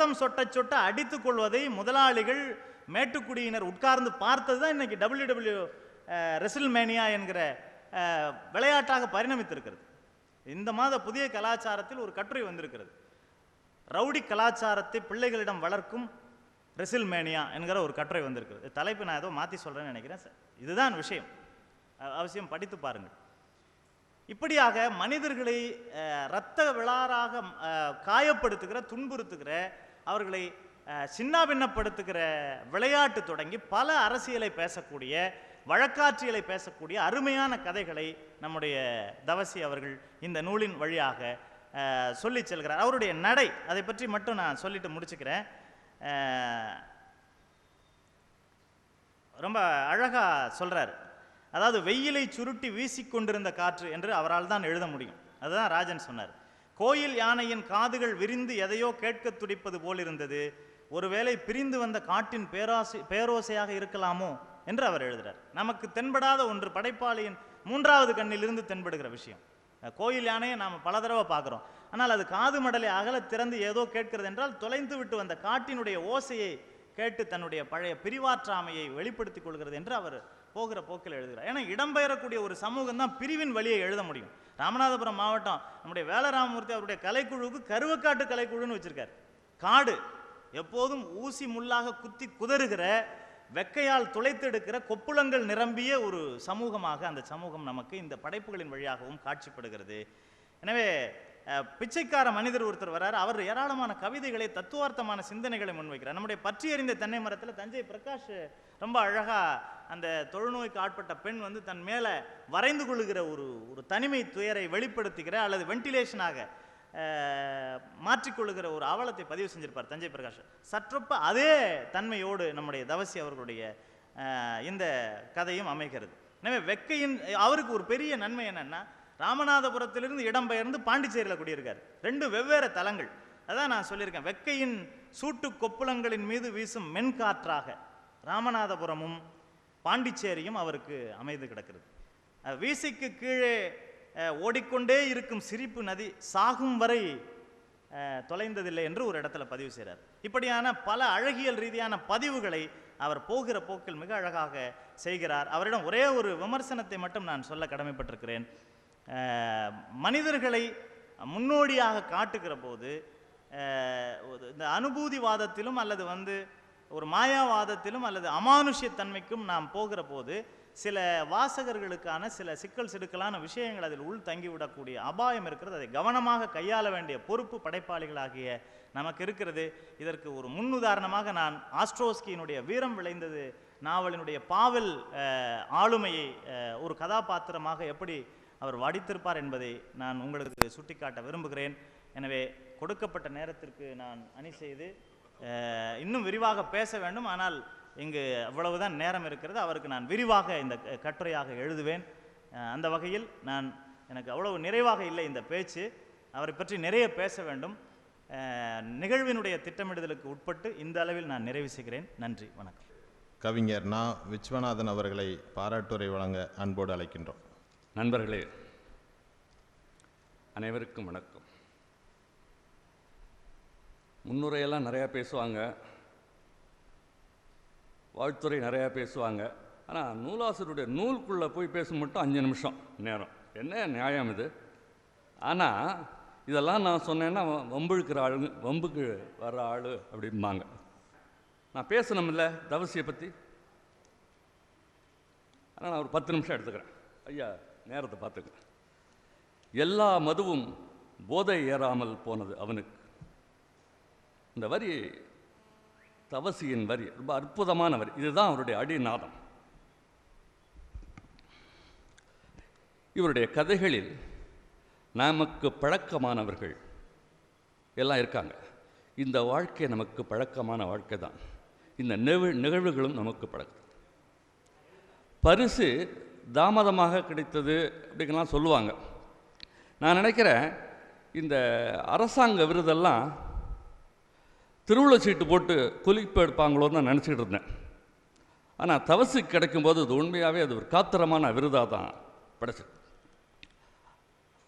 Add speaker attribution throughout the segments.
Speaker 1: ரத்தம் சொட்ட சொட்ட அடித்துக் கொள்வதை முதலாளிகள் மேட்டுக்குடியினர் உட்கார்ந்து பார்த்தது தான் இன்னைக்கு டபிள்யூ டபிள்யூ ரெசில்மேனியா என்கிற விளையாட்டாக பரிணமித்திருக்கிறது. இந்த மாத புதிய கலாச்சாரத்தில் ஒரு கட்டுரை வந்திருக்கிறது. ரவுடி கலாச்சாரத்தை பிள்ளைகளிடம் வளர்க்கும் ரெசில்மேனியா என்கிற ஒரு கட்டுரை வந்திருக்கிறது. தலைப்பு நான் ஏதோ மாற்றி சொல்கிறேன்னு நினைக்கிறேன். சார் இதுதான் விஷயம். அவசியம் படித்து பாருங்கள். இப்படியாக மனிதர்களை இரத்த விழாராக காயப்படுத்துகிற துன்புறுத்துகிற அவர்களை சின்னாபின்னப்படுத்துகிற விளையாட்டு தொடங்கி பல அரசியலை பேசக்கூடிய வழக்காட்சியலை பேசக்கூடிய அருமையான கதைகளை நம்முடைய தவசி அவர்கள் இந்த நூலின் வழியாக சொல்லி செல்கிறார். அவருடைய நடை அதை பற்றி மட்டும் நான் சொல்லிட்டு முடிச்சுக்கிறேன். ரொம்ப அழகாக சொல்கிறார் அதாவது வெயிலை சுருட்டி வீசிக்கொண்டிருந்த காற்று என்று அவரால் தான் எழுத முடியும். அதுதான் ராஜன் சொன்னார். கோயில் யானையின் காதுகள் விரிந்து எதையோ கேட்க துடிப்பது போலிருந்தது. ஒருவேளை பிரிந்து வந்த காட்டின் பேராசை பேரோசையாக இருக்கலாமோ என்று அவர் எழுதுகிறார் நமக்கு தென்படாத ஒன்று படைப்பாளியின் மூன்றாவது கண்ணிலிருந்து தென்படுகிற விஷயம். கோயில் யானையை நாம் பல தடவை பார்க்குறோம். ஆனால் அது காது மடலை அகல திறந்து ஏதோ கேட்கிறது என்றால் தொலைந்து விட்டு வந்த காட்டினுடைய ஓசையை கேட்டு தன்னுடைய பழைய பிரிவாற்றாமையை வெளிப்படுத்திக் கொள்கிறது என்று அவர் போகிற போக்கில் எழுதுகிறார். ஏன்னா இடம்பெயரக்கூடிய ஒரு சமூகம் தான் பிரிவின் வழியை எழுத முடியும். ராமநாதபுரம் மாவட்டம் நம்முடைய வேலராமமூர்த்தி அவருடைய கலைக்குழுவுக்கு கருவக்காட்டு கலைக்குழுன்னு வச்சிருக்கார். காடு எப்போதும் ஊசி முள்ளாக குத்தி குதறுகிற வெக்கையால் துளைத்தெடுக்கிற கொப்புளங்கள் நிரம்பிய ஒரு சமூகமாக அந்த சமூகம் நமக்கு இந்த படைப்புகளின் வழியாகவும் காட்சிப்படுகிறது. எனவே பிச்சைக்கார மனிதர் ஒருத்தர் வரார். அவர் ஏராளமான கவிதைகளை தத்துவார்த்தமான சிந்தனைகளை முன்வைக்கிறார். நம்முடைய பற்றி அறிந்த தென்னை மரத்தில் தஞ்சை பிரகாஷ் ரொம்ப அழகா அந்த தொழுநோய்க்கு ஆட்பட்ட பெண் வந்து தன் மேலே வரைந்து கொள்ளுகிற ஒரு ஒரு தனிமை துயரை வெளிப்படுத்துகிற அல்லது வென்டிலேஷனாக மாற்றிக்கொள்ளுகிற ஒரு அவலத்தை பதிவு செஞ்சிருப்பார் தஞ்சை பிரகாஷ். சற்றொப்ப அதே தன்மையோடு நம்முடைய தவசி அவர்களுடைய இந்த கதையும் அமைகிறது. எனவே வெக்கையின் அவருக்கு ஒரு பெரிய நன்மை என்னன்னா ராமநாதபுரத்திலிருந்து இடம்பெயர்ந்து பாண்டிச்சேரியில் குடியிருக்கார். ரெண்டு வெவ்வேறு தலங்கள். அதான் நான் சொல்லியிருக்கேன். வெக்கையின் சூட்டு கொப்புளங்களின் மீது வீசும் மென்காற்றாக ராமநாதபுரமும் பாண்டிச்சேரியும் அவருக்கு அமைந்து கிடக்கிறது. வீசிக்கு கீழே ஓடிக்கொண்டே இருக்கும் சிரிப்பு நதி சாகும் வரை தொலைந்ததில்லை என்று ஒரு இடத்துல பதிவு செய்கிறார் இப்படியான பல அழகியல் ரீதியான பதிவுகளை அவர் போகிற போக்கில் மிக அழகாக செய்கிறார். அவரிடம் ஒரே ஒரு விமர்சனத்தை மட்டும் நான் சொல்ல கடமைப்பட்டிருக்கிறேன். மனிதர்களை முன்னோடியாக காட்டுகிற போது ஒரு இந்த அனுபூதிவாதத்திலும் அல்லது வந்து ஒரு மாயாவாதத்திலும் அல்லது அமானுஷ்யத்தன்மைக்கும் நாம் போகிற போது சில வாசகர்களுக்கான சில சிக்கல் சிடுக்கலான விஷயங்கள் அதில் உள் தங்கிவிடக்கூடிய அபாயம் இருக்கிறது. அதை கவனமாக கையாள வேண்டிய பொறுப்பு படைப்பாளிகளாகிய நமக்கு இருக்கிறது. இதற்கு ஒரு முன்னுதாரணமாக நான் ஆஸ்ட்ரோஸ்கியினுடைய வீரம் விளைந்தது நாவலினுடைய பாவல் ஆளுமையை ஒரு கதாபாத்திரமாக எப்படி அவர் வடித்திருப்பார் என்பதை நான் உங்களுக்கு சுட்டிக்காட்ட விரும்புகிறேன். எனவே கொடுக்கப்பட்ட நேரத்திற்கு நான் அணி செய்து இன்னும் விரிவாக பேச வேண்டும். ஆனால் இங்கு அவ்வளவுதான் நேரம் இருக்கிறது. அவருக்கு நான் விரிவாக இந்த க- கட்டுரையாக எழுதுவேன். அந்த வகையில் நான் எனக்கு அவ்வளவு நிறைவாக இல்லை இந்த பேச்சு. அவரை பற்றி நிறைய பேச வேண்டும். நிகழ்வினுடைய திட்டமிடுதலுக்கு உட்பட்டு இந்த அளவில் நான் நிறைவு செய்கிறேன். நன்றி. வணக்கம்.
Speaker 2: கவிஞர் நா. விஸ்வநாதன் அவர்களை பாராட்டுரை வழங்க அன்போடு அழைக்கின்றோம்.
Speaker 3: நண்பர்களே அனைவருக்கும் வணக்கம். முன்னுரையெல்லாம் நிறையா பேசுவாங்க. வாழ்த்துறை நிறையா பேசுவாங்க. ஆனால் நூலாசிரியருடைய நூலுக்குள்ளே போய் பேச மட்டும் அஞ்சு நிமிஷம் நேரம். என்ன நியாயம் இது? ஆனால் இதெல்லாம் நான் சொன்னேன்னா வம்புழுக்கிற ஆளுங்க வம்புக்கு வர்ற ஆள் அப்படிம்பாங்க. நான் பேசணும்ல தவசியை பற்றி ஆனால் நான் ஒரு பத்து நிமிஷம் எடுத்துக்கிறேன். ஐயா நேரத்தை பார்த்துக்க. எல்லா மதுவும் போதை ஏறாமல் போனது அவனுக்கு. இந்த வரி தவசியின் வரி ரொம்ப அற்புதமான வரி. இதுதான் அவருடைய அடிநாதம். இவருடைய கதைகளில் நமக்கு பழக்கமானவர்கள் எல்லாம் இருக்காங்க. இந்த வாழ்க்கை நமக்கு பழக்கமான வாழ்க்கை தான். இந்த நிகழ்வுகளும் நமக்கு பழக்கம். பரிசு தாமதமாக கிடைத்தது அப்படிங்கலாம் சொல்லுவாங்க. நான் நினைக்கிறேன் இந்த அரசாங்க விருதெல்லாம் திருவிழ சீட்டு போட்டு குலிப்பு எடுப்பாங்களோன்னு நான் நினச்சிக்கிட்டு இருந்தேன். ஆனால் தவசு கிடைக்கும்போது அது உண்மையாகவே அது ஒரு காத்திரமான விருதாக தான் படைச்சு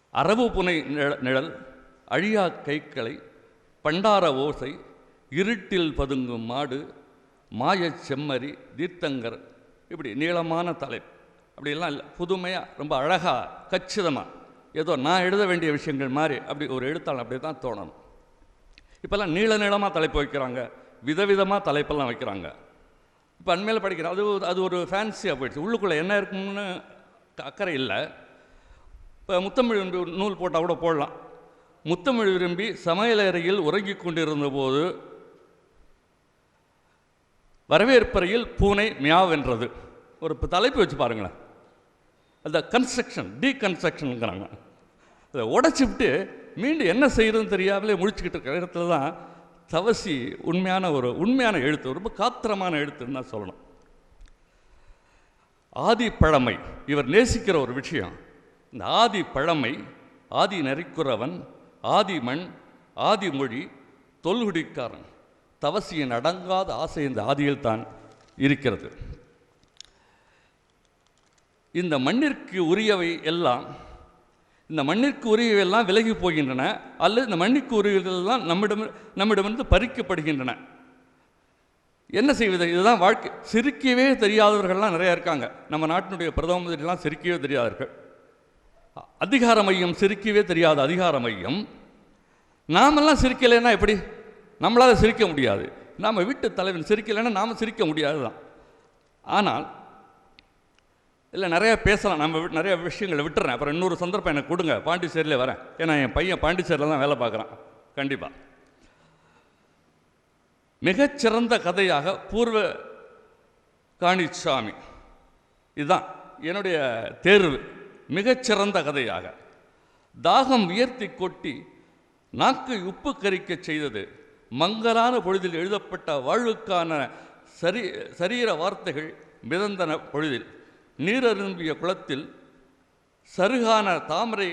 Speaker 3: அரபு புனை நிழ- நிழல் அழியா கைக்களை பண்டார ஓசை இருட்டில் பதுங்கும் மாடு மாயச் செம்மறி தீர்த்தங்கர் இப்படி நீளமான தலைப்பு. அப்படிலாம் இல்லை. புதுமையாக ரொம்ப அழகாக கச்சிதமாக ஏதோ நான் எழுத வேண்டிய விஷயங்கள் மாதிரி அப்படி ஒரு எழுத்தாளர் அப்படி தான் தோணணும். இப்போல்லாம் நீள நீளமாக தலைப்பு வைக்கிறாங்க. விதவிதமாக தலைப்பெல்லாம் வைக்கிறாங்க. இப்போ அண்மையில் படிக்கிறேன் அது ஒரு- அது ஒரு ஃபேன்சியாக போயிடுச்சு. உள்ளுக்குள்ளே என்ன இருக்கும்னு அக்கறை இல்லை. இப்போ முத்தமிழ் விரும்பி நூல் போட்டால் கூட போடலாம். முத்தமிழ் விரும்பி சமையலறையில் உறங்கிக் கொண்டிருந்த போது வரவேற்பறையில் பூனை மியாவென்றது ஒரு இப்போ தலைப்பு வச்சு பாருங்களேன். அந்த கன்ஸ்ட்ரக்ஷன் டீகன்ஸ்ட்ரக்ஷனுங்கிறாங்க அதை உடச்சிவிட்டு மீண்டும் என்ன செய்யறதுன்னு தெரியாமலே முடிச்சுக்கிட்டு இருக்கிற இடத்துல தான் தவசி உண்மையான ஒரு உண்மையான எழுத்து ரொம்ப காத்திரமான எழுத்துன்னு தான் சொல்லணும். ஆதி பழமை இவர் நேசிக்கிற ஒரு விஷயம். இந்த ஆதி பழமை ஆதி நரிக்குறவன் ஆதி மண் ஆதி மொழி தொல்குடிக்காரன். தவசியின் அடங்காத ஆசை இந்த ஆதியில் தான் இருக்கிறது. இந்த மண்ணிற்கு உரியவை எல்லாம் இந்த மண்ணிற்கு உரியவை எல்லாம் விலகி போகின்றன அல்லது இந்த மண்ணிற்கு உரியவைகள் நம்மிடம் நம்மிடமிருந்து பறிக்கப்படுகின்றன. என்ன செய்வது? இதுதான் வாழ்க்கை. சிரிக்கவே தெரியாதவர்கள்லாம் நிறையா இருக்காங்க. நம்ம நாட்டினுடைய பிரதம மந்திரிலாம் சிரிக்கவே தெரியாதவர்கள். அதிகார மையம் சிரிக்கவே தெரியாத அதிகார மையம். நாமெல்லாம் சிரிக்கலைன்னா எப்படி? நம்மளால் சிரிக்க முடியாது. நாம் வீட்டு தலைவன் சிரிக்கலைன்னா நாம் சிரிக்க முடியாது தான் ஆனால் இல்லை நிறையா பேசலாம். நம்ம வி- நிறைய விஷயங்களை விட்டுறேன். அப்புறம் இன்னொரு சந்தர்ப்பம் எனக்கு கொடுங்க. பாண்டிச்சேரியில் வரேன். ஏன்னா என் பையன் பாண்டிச்சேரியில் தான் வேலை பார்க்குறான். கண்டிப்பாக மிகச்சிறந்த கதையாக பூர்வ காணிச்சாமி. இதுதான் என்னுடைய தேர்வு. மிகச்சிறந்த கதையாக. தாகம் உயர்த்தி கொட்டி நாக்கை உப்பு கரிக்கச் செய்தது. மங்கலான பொழுதில் எழுதப்பட்ட வாழ்வுக்கான சரி சரீர வார்த்தைகள் மிதந்தன பொழுதில். நீரரும்பிய குளத்தில் சருகான தாமரை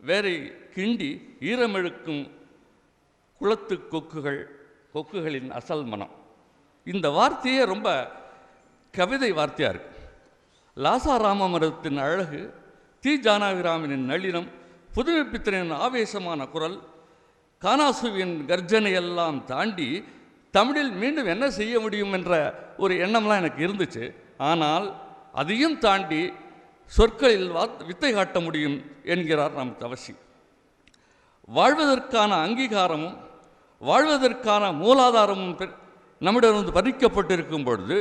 Speaker 3: வேரை கிண்டி ஈரமெழுக்கும் குளத்து கொக்குகள் கொக்குகளின் அசல் மனம். இந்த வார்த்தையே ரொம்ப கவிதை வார்த்தையாக இருக்கு. லாசா ராமமரத்தின் அழகு தி ஜானாவிராமனின் நளினம் புதுமைப்பித்திரனின் ஆவேசமான குரல் கானாசுவின் கர்ஜனையெல்லாம் தாண்டி தமிழில் மீண்டும் என்ன செய்ய முடியும் என்ற ஒரு எண்ணம்லாம் எனக்கு இருந்துச்சு. ஆனால் அதையும் தாண்டி சொற்களில் வித்தை காட்ட முடியும் என்கிறார் நம் தவசி. வாழ்வதற்கான அங்கீகாரமும் வாழ்வதற்கான மூலாதாரமும் நம்மிடமிருந்து பறிக்கப்பட்டிருக்கும் பொழுது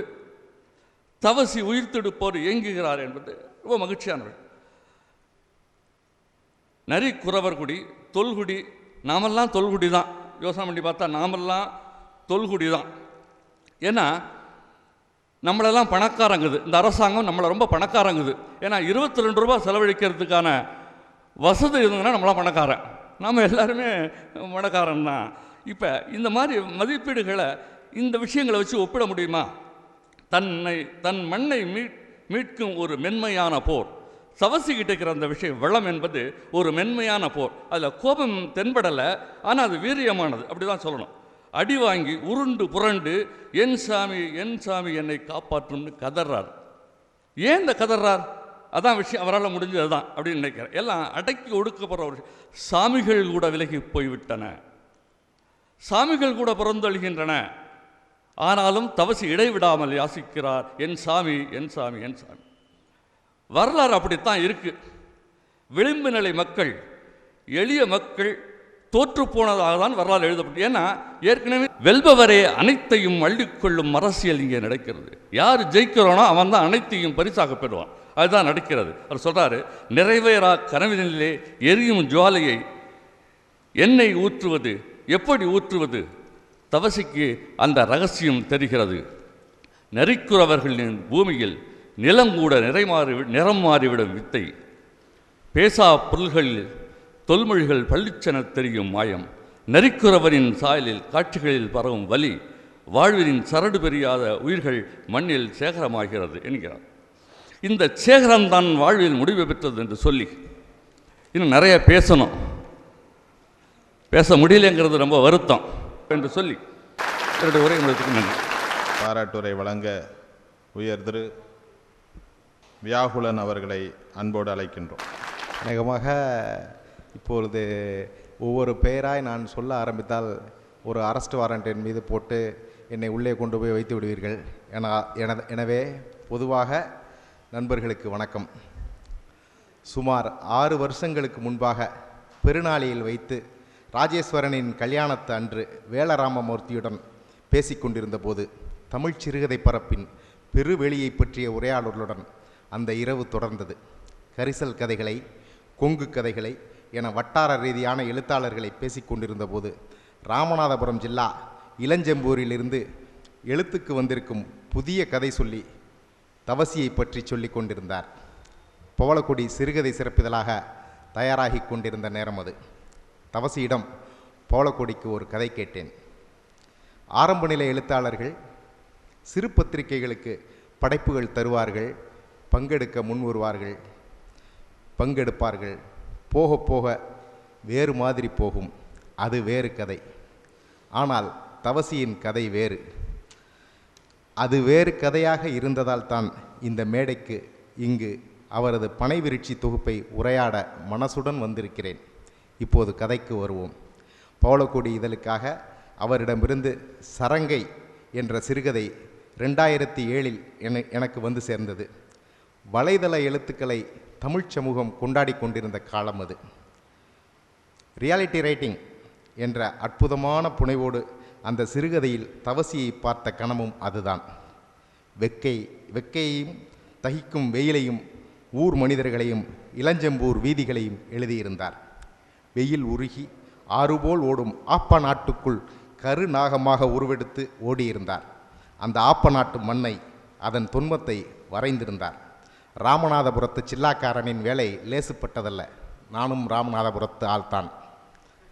Speaker 3: தவசி உயிர்த்தெடுப்போர் இயங்குகிறார் என்பது ரொம்ப மகிழ்ச்சியானது. நரி குறவர்குடி தொல்குடி நாமெல்லாம் தொல்குடி தான் யோசனை பண்ணி பார்த்தா நாமெல்லாம் தொல்குடி தான் ஏன்னா நம்மளெல்லாம் பணக்காரங்குது. இந்த அரசாங்கம் நம்மளை ரொம்ப பணக்காரங்குது. ஏன்னா இருபத்தி ரெண்டு ரூபா செலவழிக்கிறதுக்கான வசதி இருந்ததுன்னா நம்மளாம் பணக்காரன். நாம் எல்லாருமே பணக்காரன் தான். இப்போ இந்த மாதிரி மதிப்பீடுகளை இந்த விஷயங்களை வச்சு ஒப்பிட முடியுமா? தன்னை தன் மண்ணை மீட் மீட்கும் ஒரு மென்மையான போர். சவசிக்கிட்டு இருக்கிற அந்த விஷயம் வெள்ளம் என்பது ஒரு மென்மையான போர். அதில் கோபம் தென்படலை ஆனால் அது வீரியமானது. அப்படி தான் சொல்லணும். அடி வாங்கி உருண்டு புரண்டு என் சாமி என் சாமி என்னை காப்பாற்றும்னு கதறார். ஏன் இந்த கதறார்? அதான் விஷயம் அவரால் முடிஞ்சது தான் அப்படின்னு நினைக்கிறேன். எல்லாம் அடக்கி ஒடுக்கப்படுற ஒரு சாமிகள் கூட விலகி போய்விட்டன. சாமிகள் கூட பிறந்தொழுகின்றன. ஆனாலும் தவசி இடைவிடாமல் யாசிக்கிறார் என் சாமி என் சாமி என் சாமி. வரலாறு அப்படித்தான் இருக்குது விளிம்பு நிலை மக்கள் எளிய மக்கள் தோற்று போனதாக தான் வரலாறு எழுதப்பட்டு ஏன்னா ஏற்கனவே வெல்பவரே அனைத்தையும் அள்ளிக்கொள்ளும் அரசியல் இங்கே நடக்கிறது. யார் ஜெயிக்கிறானோ அவன் தான் அனைத்தையும் பரிசாக பெறுவான். அதுதான் நடக்கிறது. அவர் சொல்கிறாரு நிறைவேறா கனவினிலே எரியும் ஜுவாலையை எண்ணெய் ஊற்றுவது எப்படி ஊற்றுவது? தவசிக்கு அந்த ரகசியம் தெரிகிறது. நரிக்குறவர்களின் பூமியில் நிலம் கூட நிறைமாறி நிறம் மாறிவிடும் வித்தை. பேசா பொருள்களில் தொல்மொழிகள் பள்ளிச்சென தெரியும் மாயம். நரிக்குறவரின் சாயலில் காட்சிகளில் பரவும் வலி வாழ்வினின் சரடு பெரியாத உயிர்கள் மண்ணில் சேகரமாகிறது என்கிறார். இந்த சேகரம்தான் வாழ்வில் முடிவு பெற்றது என்று சொல்லி இன்னும் நிறைய பேசணும். பேச முடியலைங்கிறது ரொம்ப வருத்தம் என்று சொல்லி என்னுடைய உரை உங்களுக்கு நன்றி.
Speaker 2: பாராட்டுரை வழங்க உயர் திரு வியாகுலன் அவர்களை அன்போடு அழைக்கின்றோம்.
Speaker 4: அநேகமாக இப்பொழுது ஒவ்வொரு பெயராய் நான் சொல்ல ஆரம்பித்தால் ஒரு அரெஸ்ட் வாரண்ட் என் மீது போட்டு என்னை உள்ளே கொண்டு போய் வைத்து விடுவீர்கள். என என எனவே பொதுவாக நண்பர்களுக்கு வணக்கம். சுமார் ஆறு வருஷங்களுக்கு முன்பாக பெருநாளியில் வைத்து ராஜேஸ்வரனின் கல்யாணத்து அன்று வேலராமமூர்த்தியுடன் பேசிக்கொண்டிருந்த போது தமிழ் சிறுகதை பரப்பின் பெருவெளியை பற்றிய உரையாடலுடன் அந்த இரவு தொடர்ந்தது. கரிசல் கதைகளை கொங்கு கதைகளை என வட்டார ரீதியான எழுத்தாளர்களை பேசிக்கொண்டிருந்த போது ராமநாதபுரம் ஜில்லா இளஞ்செம்பூரிலிருந்து எழுத்துக்கு வந்திருக்கும் புதிய கதை சொல்லி தவசியை பற்றி சொல்லிக் கொண்டிருந்தார். பவளக்குடி சிறுகதை சிறப்பிதழாக தயாராகி கொண்டிருந்த நேரம் அது. தவசியிடம் பவளக்கொடிக்கு ஒரு கதை கேட்டேன். ஆரம்ப நிலை எழுத்தாளர்கள் சிறு பத்திரிகைகளுக்கு படைப்புகள் தருவார்கள் பங்கெடுக்க முன் வருவார்கள் பங்கெடுப்பார்கள். போக போக வேறு மாதிரி போகும். அது வேறு கதை. ஆனால் தவசியின் கதை வேறு. அது வேறு கதையாக இருந்ததால் தான் இந்த மேடைக்கு இங்கு அவரது பனைவிருட்சி தொகுப்பை உரையாட மனசுடன் வந்திருக்கிறேன். இப்போது கதைக்கு வருவோம். பவளக்கொடி இதழுக்காக அவரிடமிருந்து சரங்கை என்ற சிறுகதை ரெண்டாயிரத்தி ஏழில் என எனக்கு வந்து சேர்ந்தது. வலைதள எழுத்துக்களை தமிழ்ச் சமூகம் கொண்டாடி கொண்டிருந்த காலம் அது. ரியாலிட்டி ரைட்டிங் என்ற அற்புதமான புனைவோடு அந்த சிறுகதையில் தவசியை பார்த்த கணமும் அதுதான். வெக்கை வெக்கையையும் தகிக்கும் வெயிலையும் ஊர் மனிதர்களையும் இளஞ்செம்பூர் வீதிகளையும் எழுதியிருந்தார். வெயில் உருகி ஆறுபோல் ஓடும் ஆப்ப நாட்டுக்குள் கரு நாகமாக உருவெடுத்து ஓடியிருந்தார். அந்த ஆப்ப நாட்டு மண்ணை அதன் துன்பத்தை வரைந்திருந்தார். ராமநாதபுரத்து சில்லாக்காரனின் வேலை லேசுப்பட்டதல்ல. நானும் ராமநாதபுரத்து ஆள்தான்.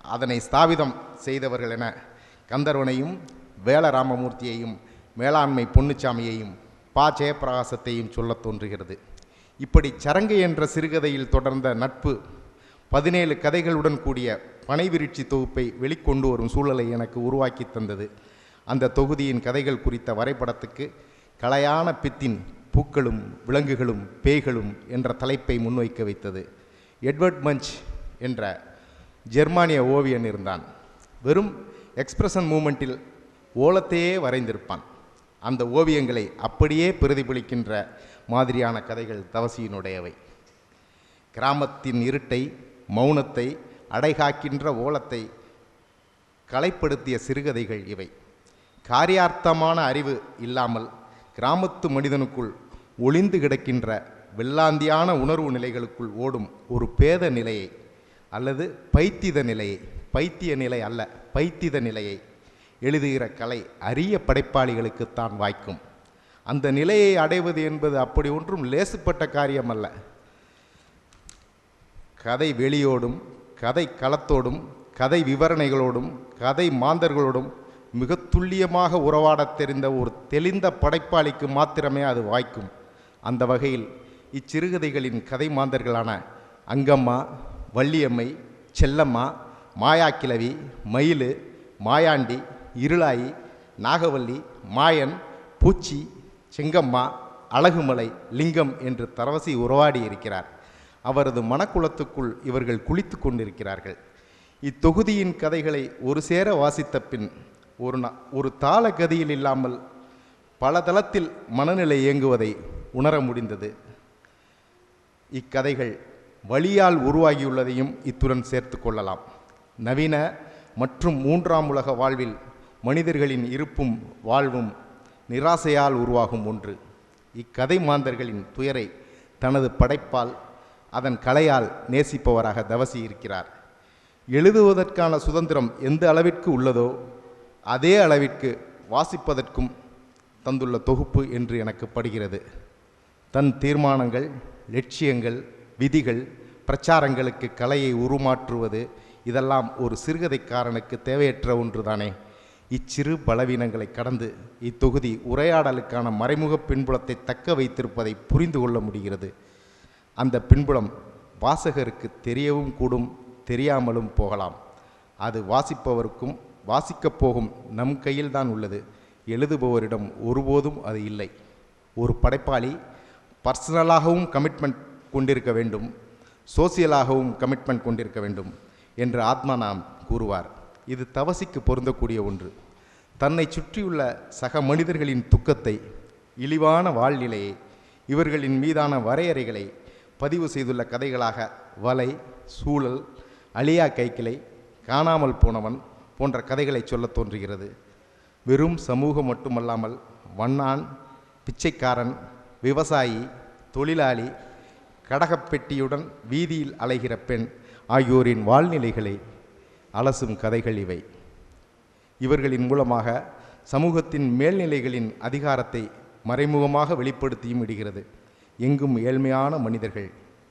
Speaker 4: அதனை ஸ்தாபிதம் செய்தவர்கள் என கந்தர்வனையும் வேலராமமூர்த்தியையும் மேலாண்மை பொன்னுச்சாமியையும் பா. ஜெயபிரகாசத்தையும் சொல்லத் தோன்றுகிறது. இப்படி சரங்கு என்ற சிறுகதையில் தொடர்ந்த நட்பு பதினேழு கதைகளுடன் கூடிய பனைவிருட்சி தொகுப்பை வெளிக்கொண்டு வரும் சூழலை எனக்கு உருவாக்கி தந்தது. அந்த தொகுதியின் கதைகள் குறித்த வரைபடத்துக்கு கலையான பித்தின் பூக்களும் விலங்குகளும் பேய்களும் என்ற தலைப்பை முன்வைக்க வைத்தது. எட்வர்ட் மஞ்ச் என்ற ஜெர்மானிய ஓவியன் இருந்தான். வெறும் எக்ஸ்பிரஷன் மூமெண்ட்டில் ஓலத்தையே வரைந்திருப்பான். அந்த ஓவியங்களை அப்படியே பிரதிபலிக்கின்ற மாதிரியான கதைகள் தவசியினுடையவை. கிராமத்தின் இருட்டை மௌனத்தை அடைகாக்கின்ற ஓலத்தை கலைப்படுத்திய சிறுகதைகள் இவை. காரியார்த்தமான அறிவு இல்லாமல் கிராமத்து மனிதனுக்குள் ஒளிந்து கிடக்கின்ற வெள்ளாந்தியான உணர்வு நிலைகளுக்குள் ஓடும் ஒரு பேத நிலையை அல்லது பைத்தித நிலையை பைத்திய நிலை அல்ல பைத்தித நிலையை எழுதுகிற கலை அரிய படைப்பாளிகளுக்குத்தான் வாய்க்கும். அந்த நிலையை அடைவது என்பது அப்படி ஒன்றும் லேசுப்பட்ட காரியம் அல்ல கதை வெளியோடும் கதை களத்தோடும் கதை விவரணைகளோடும் கதை மாந்தர்களோடும் மிக துல்லியமாக உறவாடத் தெரிந்த ஒரு தெளிந்த படைப்பாளிக்கு மாத்திரமே அது வாய்க்கும். அந்த வகையில் இச்சிறுகதைகளின் கதை மாந்தர்களான அங்கம்மா வள்ளியம்மை செல்லம்மா மாயாக்கிழவி மயிலு மாயாண்டி இருளாயி நாகவல்லி மாயன் பூச்சி செங்கம்மா அழகுமலை லிங்கம் என்று தரவசி உறவாடி இருக்கிறார். அவரது மனக்குளத்துக்குள் இவர்கள் குளித்து கொண்டிருக்கிறார்கள். இத்தொகுதியின் கதைகளை ஒரு சேர வாசித்த பின் ஒரு நா ஒரு தாள கதியில் இல்லாமல் பல தளத்தில் மனநிலை இயங்குவதை உணர முடிந்தது. இக்கதைகள் வழியால் உருவாகியுள்ளதையும் இத்துடன் சேர்த்து கொள்ளலாம். நவீன மற்றும் மூன்றாம் உலக வாழ்வில் மனிதர்களின் இருப்பும் வாழ்வும் நிராசையால் உருவாகும் ஒன்று. இக்கதை மாந்தர்களின் துயரை தனது படைப்பால் அதன் கலையால் நேசிப்பவராக தவசி இருக்கிறார். எழுதுவதற்கான சுதந்திரம் எந்த அளவிற்கு உள்ளதோ அதே அளவிற்கு வாசிப்பதற்கும் தந்துள்ள தொகுப்பு என்று எனக்கு படுகிறது. தன் தீர்மானங்கள் லட்சியங்கள் விதிகள் பிரச்சாரங்களுக்கு கலையை உருமாற்றுவது இதெல்லாம் ஒரு சிறுகதைக்காரனுக்கு தேவையற்ற ஒன்றுதானே. இச்சிறு பலவீனங்களை கடந்து இத்தொகுதி உரையாடலுக்கான மறைமுக பின்புலத்தை தக்க வைத்திருப்பதை புரிந்து கொள்ள முடிகிறது. அந்த பின்புலம் வாசகருக்கு தெரியவும் கூடும் தெரியாமலும் போகலாம். அது வாசிப்பவருக்கும் வாசிக்கப் போகும் நம் கையில்தான் உள்ளது. எழுதுபவரிடம் ஒருபோதும் அது இல்லை. ஒரு படைப்பாளி பர்சனலாகவும் கமிட்மெண்ட் கொண்டிருக்க வேண்டும் சோசியலாகவும் கமிட்மெண்ட் கொண்டிருக்க வேண்டும் என்று ஆத்மா நாம் கூறுவார். இது தவசிக்கு பொருந்தக்கூடிய ஒன்று. தன்னை சுற்றியுள்ள சக மனிதர்களின் துக்கத்தை இழிவான வாழ்நிலையை இவர்களின் மீதான வரையறைகளை பதிவு செய்துள்ள கதைகளாக வலை சூழல் அழியா கைக்கிளை காணாமல் போனவன் போன்ற கதைகளை சொல்லத் தோன்றுகிறது. வெறும் சமூகம் மட்டுமல்லாமல் வண்ணான் பிச்சைக்காரன் விவசாயி தொழிலாளி கடகப்பெட்டியுடன் வீதியில் அலைகிற பெண் ஆகியோரின் வாழ்நிலைகளை அலசும் கதைகள் இவை. இவர்களின் மூலமாக சமூகத்தின் மேல்நிலைகளின் அதிகாரத்தை மறைமுகமாக வெளிப்படுத்தியும் விடுகிறது எங்கும் ஏழ்மையான மனிதர்கள்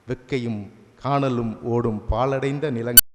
Speaker 4: வெக்கையும் காணலும் ஓடும் பாலடைந்த நிலங்கள்